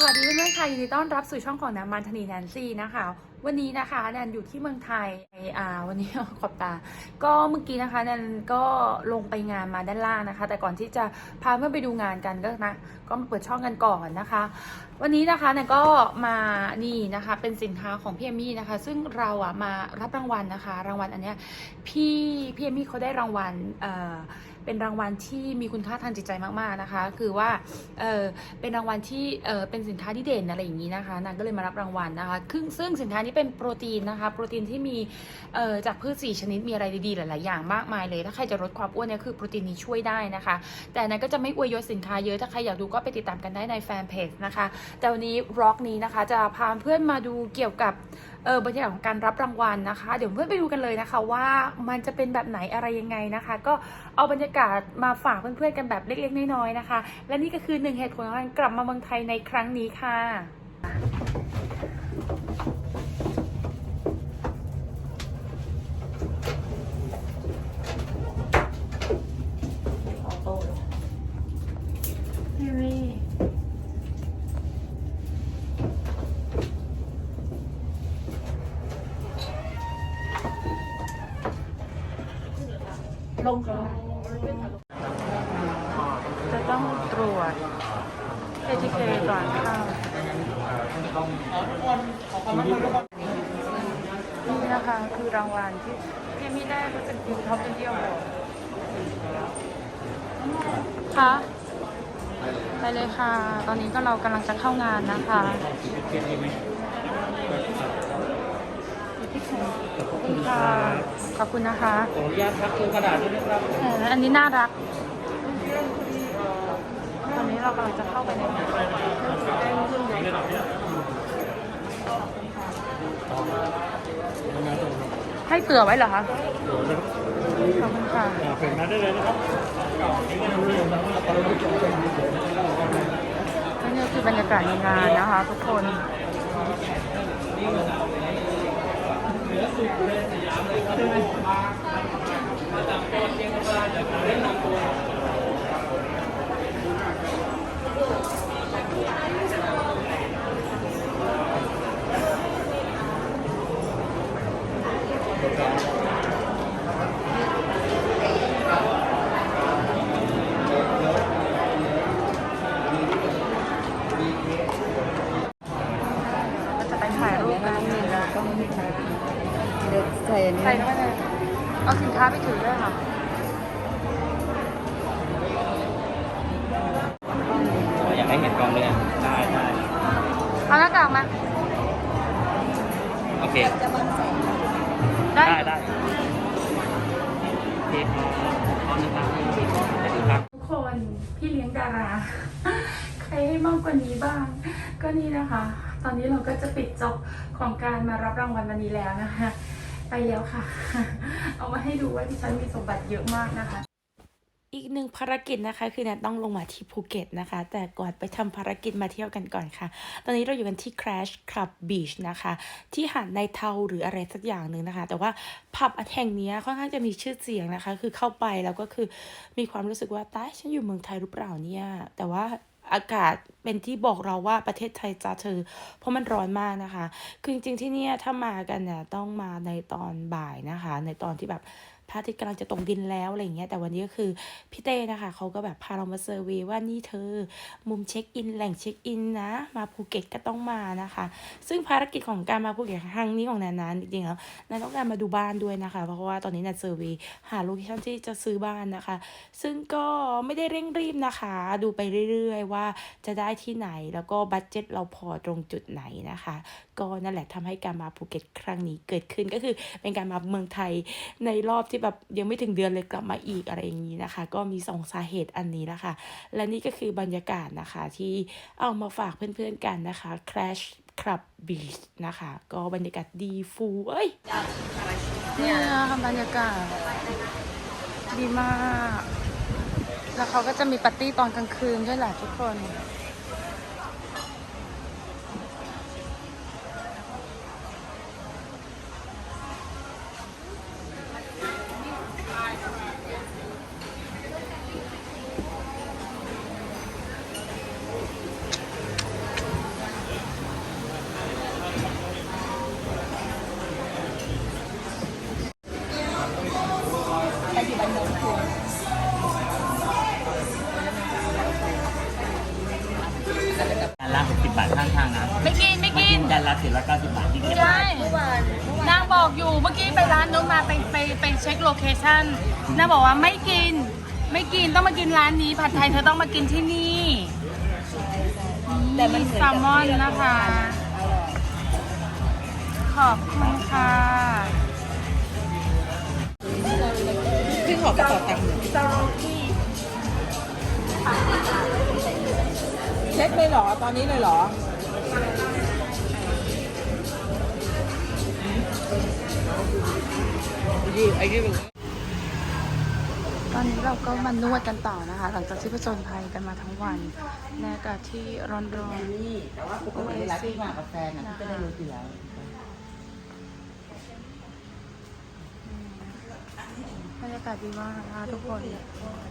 สวัสดีเพื่อนๆค่ะยินดีต้อนรับสู่ช่องของน้ำมันธนีแนนซี่นะคะวันนี้นะคะแนนอยู่ที่เมืองไทยอ่าวันนี้ขอบตา ก็เมื่อกี้นะคะแนนก็ลงไปงานมาด้านล่างนะคะ แต่ก่อนที่จะพาเพื่อนไปดูงานกันก็นะก็มาเปิดช่องกันก่อนนะคะ วันนี้นะคะแนนก็มานี่นะคะ เป็นสินค้าของพี่เอมี่นะคะ ซึ่งเราอะมารับรางวัลนะคะ รางวัลอันเนี้ยพี่พี่เอมี่เขาได้รางวัลเอ่อเป็นรางวัลที่มีคุณค่าทางจิตใจมากๆนะคะ คือว่าเออเป็นรางวัลที่เออเป็นสินค้าที่เด่นอะไรอย่างนี้นะคะนางก็เลยมารับรางวัลนะคะซึ่งซึ่งสินค้านี้เป็นโปรตีนนะคะ โปรตีนที่มีเออจากพืชสี่ชนิดมีอะไรดีๆหลายๆอย่างมากมายเลยถ้าใครจะลดความอ้วนเนี่ยคือโปรตีนนี้ช่วยได้นะคะ แต่นั้นก็จะไม่อวยยศสินค้าเยอะถ้าใครอยากดูก็ไปติดตามกันได้ในแฟนเพจนะคะ แต่วันนี้ร็อกนี้นะคะ จะพาเพื่อนมาดูเกี่ยวกับเออบรรยากาศของการรับรางวัลนะคะ เดี๋ยวเพื่อนไปดูกันเลยนะคะ ว่ามันจะเป็นแบบไหนอะไรยังไงนะคะ ก็เอาบรรยากาศมาฝากเพื่อนๆกันแบบเล็กๆน้อยๆนะคะ และนี่ก็คือหนึ่งเหตุผลของการกลับมาเมืองไทยในครั้งนี้ค่ะ ลงค่ะจะต้องตรวจ ATK ก่อนเข้านี่นะคะคือรางวัลที่พี่มี่ได้ก็เป็นทีมท็อปเดียวค่ะไปเลยค่ะ ตอนนี้ก็เรากำลังจะเข้างานนะคะ ขอบคุณค่ะขอบคุณนะคะขออนุญาตพักตัวกระดาษด้วยนะครับเอออันนี้น่ารัก ตอนนี้เรากำลังจะเข้าไปในงานให้เผื่อไว้เหรอคะขอบคุณค่ะเปิดมาได้เลยนะครับและนี่คือบรรยากาศในงานนะคะ ทุกคน มาจากโคเชียงรายจากเรื่องต่างๆ ให้เห็นกล้องเลยอะได้ได้เอาหน้ากากมา โอเคได้ได้ได้โอเคพร้อมนะครับได้ดูครับ ทุกคนพี่เลี้ยงดารา ใครให้มากกว่านี้บ้าง ก็นี่นะคะ ตอนนี้เราก็จะปิดจบของการมารับรางวัลวันนี้แล้วนะคะ ไปแล้วค่ะ เอามาให้ดูว่าที่ฉันมีสมบัติเยอะมากนะคะ อีกหนึ่งภารกิจนะคะ คือแนทต้องลงมาที่ภูเก็ตนะคะ แต่ก่อนไปทำภารกิจมาเที่ยวกันก่อนค่ะ ตอนนี้เราอยู่กันที่ Crash Club Beach นะคะ ที่หาดในเทาหรืออะไรสักอย่างหนึ่งนะคะ แต่ว่าผับแห่งนี้ค่อนข้างจะมีชื่อเสียงนะคะ คือเข้าไปแล้วก็คือมีความรู้สึกว่าตายฉันอยู่เมืองไทยหรือเปล่าเนี่ย แต่ว่าอากาศเป็นที่บอกเราว่าประเทศไทยจ้าเธอ เพราะมันร้อนมากนะคะ คือจริงๆที่เนี่ยถ้ามากันเนี่ยต้องมาในตอนบ่ายนะคะ ในตอนที่แบบ พระอาทิตย์กำลังจะตกดินแล้วอะไรอย่างเงี้ย แต่วันนี้ก็คือพี่เต้นะคะเขาก็แบบพาเรามาเซอร์วย์ว่านี่เธอ มุมเช็คอินแหล่งเช็คอินนะ มาภูเก็ตก็ต้องมานะคะ ซึ่งภารกิจของการมาภูเก็ตครั้งนี้ของแนนนั้นจริงๆแล้วแนนต้องการมาดูบ้านด้วยนะคะ เพราะว่าตอนนี้แนนเซอร์วย์หาโลเคชั่นที่จะซื้อบ้านนะคะ ซึ่งก็ไม่ได้เร่งรีบนะคะ ดูไปเรื่อยๆ ว่าจะได้ที่ไหนแล้วก็บัตเจ็ตเราพอตรงจุดไหนนะคะ ก็นั่นแหละทำให้การมาภูเก็ตครั้งนี้เกิดขึ้นก็คือเป็นการมาเมืองไทยในรอบที่แบบยังไม่ถึงเดือนเลยกลับมาอีกอะไรอย่างนี้นะคะ ก็มีสองสาเหตุอันนี้นะคะ และนี่ก็คือบรรยากาศนะคะที่เอามาฝากเพื่อนๆกันนะคะ Crash Club Beach นะคะ ก็บรรยากาศดีฟูเอ้ยเนี่ยค่ะบรรยากาศ ดีมาก แล้วเขาก็จะมีปาร์ตี้ตอนกลางคืนด้วยแหละทุกคน ไปร้านนู้นมาไปไปไปเช็คโลเคชั่นนางบอกว่าไม่กิน ไม่กินต้องมากินร้านนี้ผัดไทยเธอต้องมากินที่นี่แต่มันเหมือนแซลมอนนะคะอร่อยขอบคุณค่ะขึ้นขอกระเป๋าตังค์เช็คเลยเหรอ ตอนนี้เลยเหรอ ดีไอ้ที่รู้ตอนนี้เราก็มานวดกันต่อนะคะ หลังจากที่ผจญภัยกันมาทั้งวันในอากาศที่ร้อนนี่แต่ว่าปกติเวลาที่มากับแฟนอะพี่ก็ได้รู้อยู่แล้วๆบรรยากาศดีมากนะคะทุกคน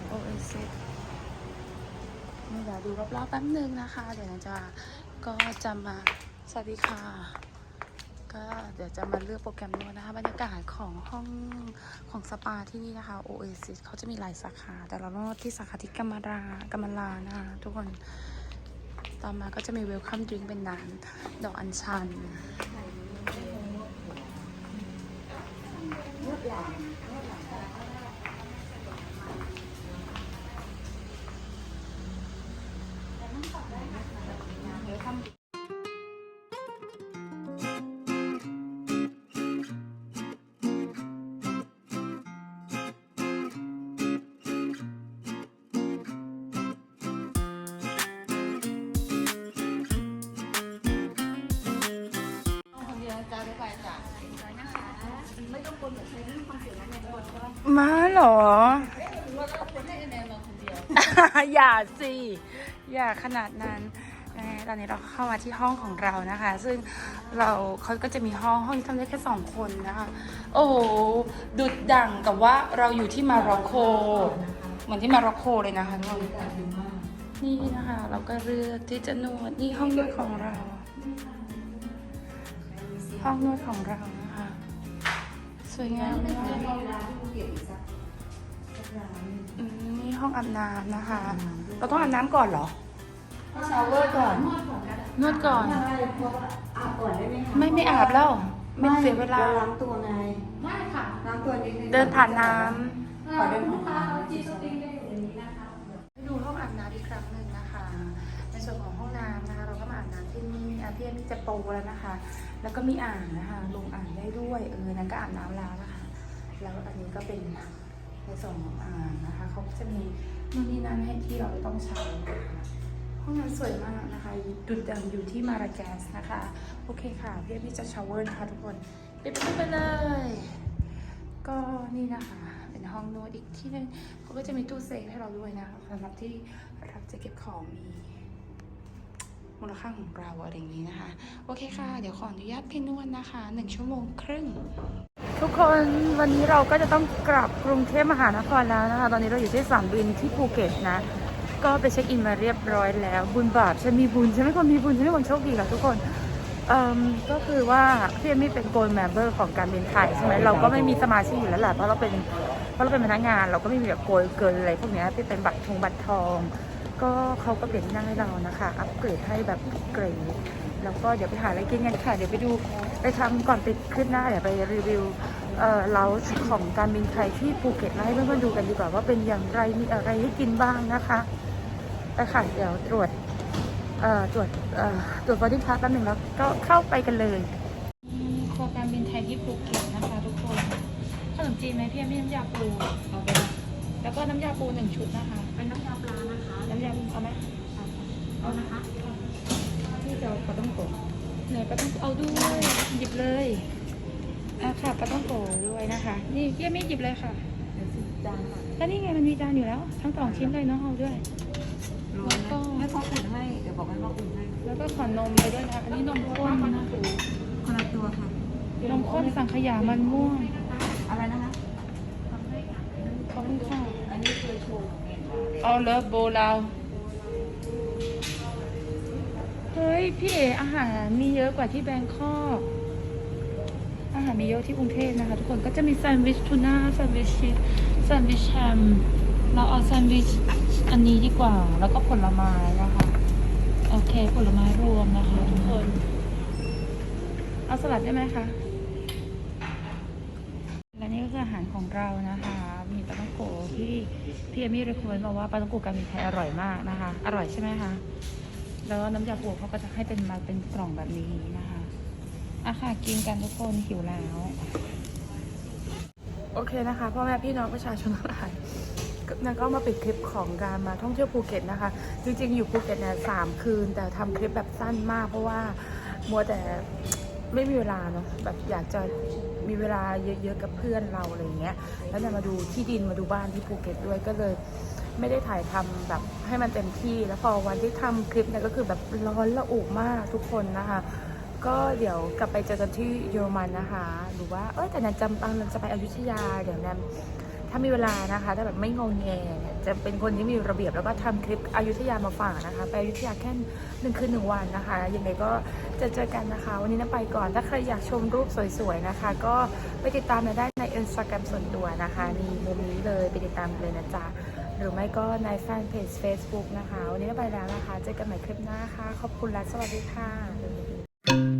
โอเอซิสนี่เดี๋ยวดูรอบๆแป๊บนึงนะคะ เดี๋ยวเราจะก็จะมาสวัสดีค่ะ ก็เดี๋ยวจะมาเลือกโปรแกรมนวดนะคะ บรรยากาศของห้องของสปาที่นี่นะคะ Oasis เขาจะมีหลายสาขา แต่เรานวดที่สาขาที่กัมารากำมะลานะคะทุกคน ต่อมาก็จะมีเวลคัมดริงเป็นน้ำดอกอัญชัน มาเหรอ อย่าสิ อย่าขนาดนั้นแหมตอนนี้เราเข้ามาที่ห้องของเรานะคะ ซึ่งเราเขาก็จะมีห้องห้องที่ทำได้แค่สองคนนะคะ โอ้โห ดุดดั่งกับว่าเราอยู่ที่มาร็อกโกเหมือนที่มาร็อกโกเลยนะคะทุกคนนี่นะคะ เราก็เลือกที่จะนวดนี่ห้องนวดของเรา ห้องนวดของเรา สวยงามมากอืมนี่ห้องอาบน้ำนะคะ เราต้องอาบน้ำก่อนเหรอชาวเวอร์ก่อน นวดก่อน อาบก่อนได้ไหมคะไม่ไม่อาบแล้วไม่เสียเวลารล้างตัวไง ได้ค่ะ ล้างตัวนิดนึงเดินผ่านน้ขอเดินผ่านน้ำ น้ำที่นี่อาเพี่เอ็มมี่จะโปแล้วนะคะ แล้วก็มีอ่างนะคะลงอ่างได้ด้วยเออนั้นก็อาบน้ำแล้วนะคะ แล้วอันนี้ก็เป็นในส่วนของอ่างนะคะเขาจะมีนู่นนี่นั่นให้ที่เราไม่ต้องใช้นะคะห้องน้ำสวยมากนะคะดุดดังอยู่ที่มาราแกสนะคะ โอเคค่ะเพี่เอ็มมี่จะชาวเวอร์นะคะทุกคนปิดประตูไปเลย ก็นี่นะคะเป็นห้องนวดอีกที่หนึงเขาก็จะมีตู้เซฟให้เราด้วยนะคะสำหรับที่เราจะเก็บของมี มูลค่าของเราอะไรอย่างนี้นะคะ โอเคค่ะ เดี๋ยวขออนุญาตพี่นวดนะคะหนึ่งชั่วโมงครึ่ง ทุกคนวันนี้เราก็จะต้องกลับกรุงเทพมหานครแล้วนะคะ ตอนนี้เราอยู่ที่สนามบินที่ภูเก็ตนะ ก็ไปเช็คอินมาเรียบร้อยแล้ว บุญบาปฉันมีบุญฉันไม่คนมีบุญฉันไม่คนโชคดีหรอกทุกคนเอ่มก็คือว่าพี่เอมมี่เป็นโกลด์แมมเบอร์ของการบินไทยใช่ไหมเราก็ไม่มีสมาชิกอยู่แล้วแหละเพราะเราเป็นเพราะเราเป็นพนักงาน เราก็ไม่มีแบบโกลด์เกินอะไรพวกเนี้ยที่เป็นบัตรทงบัตรทอง ก็เขาก็เปลี่ยนที่นั่งให้เรานะคะ อัปเกรดให้แบบเกรดแล้วก็เดี๋ยวไปหาอะไรกินกันค่ะ เดี๋ยวไปดูไปทำก่อนติดขึ้นหน้าเดี๋ยวไปรีวิวเอ่อเลาของการบินไทยที่ภูเก็ตมาให้เพื่อนๆดูกันดีกว่าว่าเป็นอย่างไรมีอะไรให้กินบ้างนะคะไปค่ะเดี๋ยวตรวจเอ่อตรวจเอ่อตรวจบอดี้พาสแป๊บหนึ่งแล้วก็เข้าไปกันเลยครัวการบินไทยที่ภูเก็ตนะคะ ทุกคนขนมจีนไหมพี่ไม่น้ำยาปูเอาไปแล้วก็น้ำยาปูหนึ่งชุดนะคะ เป็นน้ำยา ปลานะคะน้ำยาเอาไหมเอานะคะที่จะเอาปลาต้องโกะไหนปลาต้องเอาด้วยหยิบเลยอะค่ะปลาต้องโกะด้วยนะคะ นี่พี่ไม่หยิบเลยค่ะำจานค่ะแล้วนี่ไงมันมีจานอยู่แล้ว ทั้งสองชิ้นเลยเนาะเอาด้วยแล้วก็ให้พ่ออุ่นให้เดี๋ยวบอกให้พ่ออุ่นให้แล้วก็ขอนมไปด้วยนะคะอันนี้นมข้นนะคนละตัวค่ะนมข้นสังขยามันม่วงอะไรนะคะขอบคุณค่ะอันนี้คือโชว์เอาเลิฟโบเรา เฮ้ย พี่เออาหารมีเยอะกว่าที่แบงคอกอาหารมีเยอะที่กรุงเทพนะคะ ทุกคนก็จะมีแซนด์วิชทูน่าแซนด์วิชชีสแซนด์วิชแฮมเราเอาแซนด์วิชอันนี้ดีกว่า แล้วก็ผลไม้นะคะโอเคผลไม้รวมนะคะทุกคน เอาสลัดได้ไหมคะและนี่ก็คืออาหารของเรานะคะ มีปลาต้องโกที่พี่เอมี่รีคอมเมนต์มาว่าปลาต้องโกกามินไทยอร่อยมากนะคะ อร่อยใช่ไหมคะ แล้วน้ำยาปูเขาก็จะให้เป็นมาเป็นกล่องแบบนี้นะคะอะค่ะกินกันทุกคนหิวแล้ว โอเคนะคะพ่อแม่พี่น้องประชาชนทั้งหลายนั่นก็มาปิดคลิปของการมาท่องเที่ยวภูเก็ตนะคะ จริงๆ อยู่ภูเก็ตเนี่ยสามคืน แต่ทำคลิปแบบสั้นมาก เพราะว่ามัวแต่ไม่มีเวลาเนาะแบบอยากจะมีเวลาเยอะๆกับเพื่อนเราอะไรอย่างเงี้ย แล้วเนี่ยมาดูที่ดินมาดูบ้านที่ภูเก็ตด้วยก็เลย ไม่ได้ถ่ายทำแบบให้มันเต็มที่ แล้วพอวันที่ทำคลิปเนี่ยก็คือแบบร้อนละอุมากทุกคนนะคะ ก็เดี๋ยวกลับไปเจอกันที่เยอรมันนะคะ หรือว่าเออแต่นันจำปังนันจะไปอยุธยาเดี๋ยวนันถ้ามีเวลานะคะถ้าแบบไม่งงแง่จะเป็นคนที่มีระเบียบแล้วก็ทำคลิปอยุธยามาฝากนะคะ ไปอยุธยาแค่หนึ่งคืนหนึ่งวันนะคะยังไงก็จะเจอกันนะคะ วันนี้นันไปก่อน ถ้าใครอยากชมรูปสวยๆนะคะ ก็ไปติดตามได้ในอินสตาแกรมส่วนตัวนะคะนี่มุมนี้เลยไปติดตามเลยนะจ๊ะ หรือไม่ก็ในแฟนเพจ Facebook นะคะ วันนี้ไปแล้วนะคะ เจอกันใหม่คลิปหน้าค่ะ ขอบคุณและสวัสดีค่ะ